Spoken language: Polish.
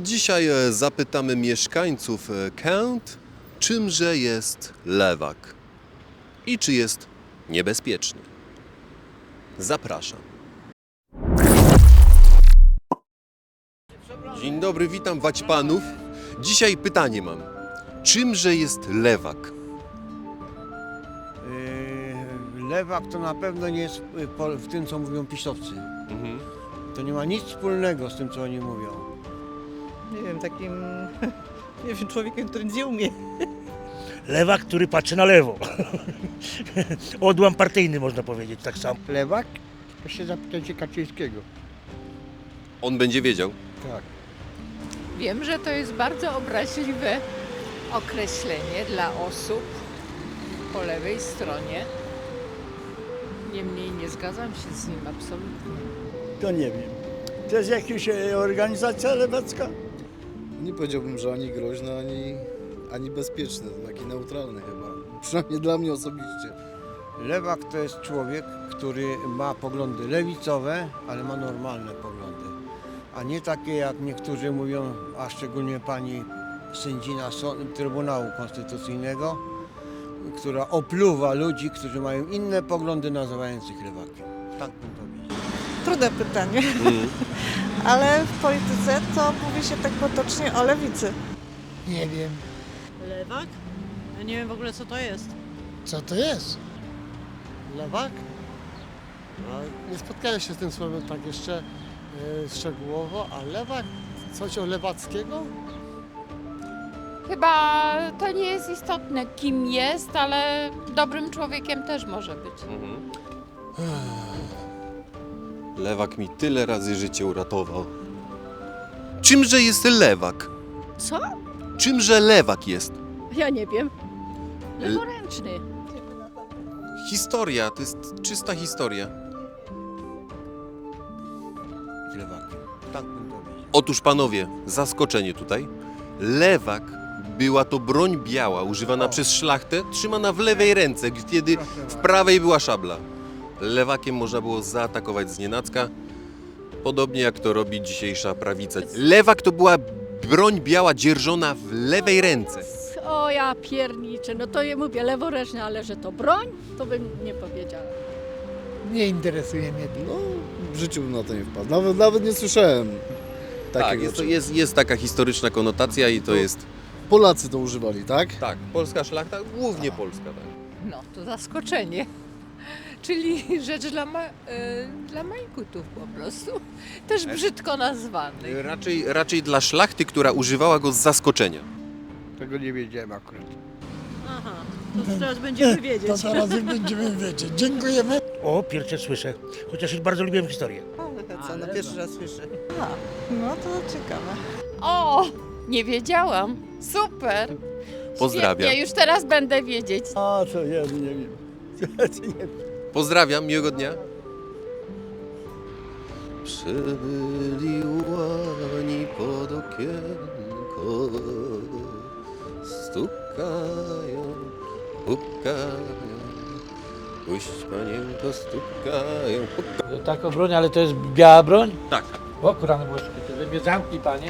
Dzisiaj e, zapytamy mieszkańców e, Kent, czymże jest lewak i czy jest niebezpieczny. Zapraszam. Dzień dobry, witam waćpanów. Dzisiaj pytanie mam. Czymże jest lewak? Yy, Lewak to na pewno nie jest y, po- w tym, co mówią pisowcy. To nie ma nic wspólnego z tym, co oni mówią. Nie wiem, takim nie wiem, człowiekiem, który nie umie. Lewak, który patrzy na lewo. Odłam partyjny można powiedzieć tak samo. Lewak? To się zapytajcie Kaczyńskiego. On będzie wiedział. Tak. Wiem, że to jest bardzo obraźliwe określenie dla osób po lewej stronie. Niemniej nie zgadzam się z nim absolutnie. To nie wiem. To jest jakaś e, organizacja lewacka? Nie powiedziałbym, że ani groźny, ani, ani bezpieczny. Taki neutralny chyba. Przynajmniej dla mnie osobiście. Lewak to jest człowiek, który ma poglądy lewicowe, ale ma normalne poglądy. A nie takie, jak niektórzy mówią, a szczególnie pani sędzina Trybunału Konstytucyjnego, która opluwa ludzi, którzy mają inne poglądy, nazywając ich lewakiem. Tak bym powiedział. Trudne pytanie, ale w polityce to mówi się tak potocznie o lewicy. Nie wiem, Lewak? Ja nie wiem w ogóle, co to jest. co to jest. Lewak? No, nie spotkałem się z tym słowem tak jeszcze e, szczegółowo, a lewak? Coś o lewackiego? Chyba to nie jest istotne, kim jest, ale dobrym człowiekiem też może być. Lewak mi tyle razy życie uratował. Czymże jest lewak? Co? Czymże lewak jest? Ja nie wiem. Leworęczny. Historia, to jest czysta historia. Lewakiem. Tak bym powiedział. Otóż panowie, zaskoczenie tutaj. Lewak była to broń biała, używana O. przez szlachtę, trzymana w lewej ręce, kiedy w prawej była szabla. Lewakiem można było zaatakować z nienacka, podobnie jak to robi dzisiejsza prawica. Lewak to była broń biała dzierżona w lewej ręce. O ja pierniczę, no to ja mówię leworęczny, ale że to broń, to bym nie powiedziała. Nie interesuje mnie to. No, w życiu bym na to nie wpadł. Nawet, nawet nie słyszałem Tak, takiego. jest, to czegoś. jest, jest taka historyczna konotacja i to jest... Polacy to używali, tak? Tak, polska szlachta, głównie polska, tak. No, to zaskoczenie. Czyli rzecz dla, ma, y, dla majkutów po prostu. Też brzydko nazwany. Raczej, raczej dla szlachty, która używała go z zaskoczenia. Tego nie wiedziałem akurat. Aha, to teraz będziemy wiedzieć. To zaraz będziemy wiedzieć. Dziękujemy. O, pierwsze słyszę. Chociaż już bardzo lubiłem historię. Co, no pierwszy raz słyszę. No to ciekawe. O, nie wiedziałam. Super. Pozdrawiam. Świetnie, już teraz będę wiedzieć. A co, ja nie wiem. nie wiem. Pozdrawiam, miłego dnia. Przybyli łani pod okienko, stukają, pukają, puść panienko, stukają, pukają. Taką broń, ale to jest biała broń? Tak. O kurany błaszki, to mnie zamknij panie.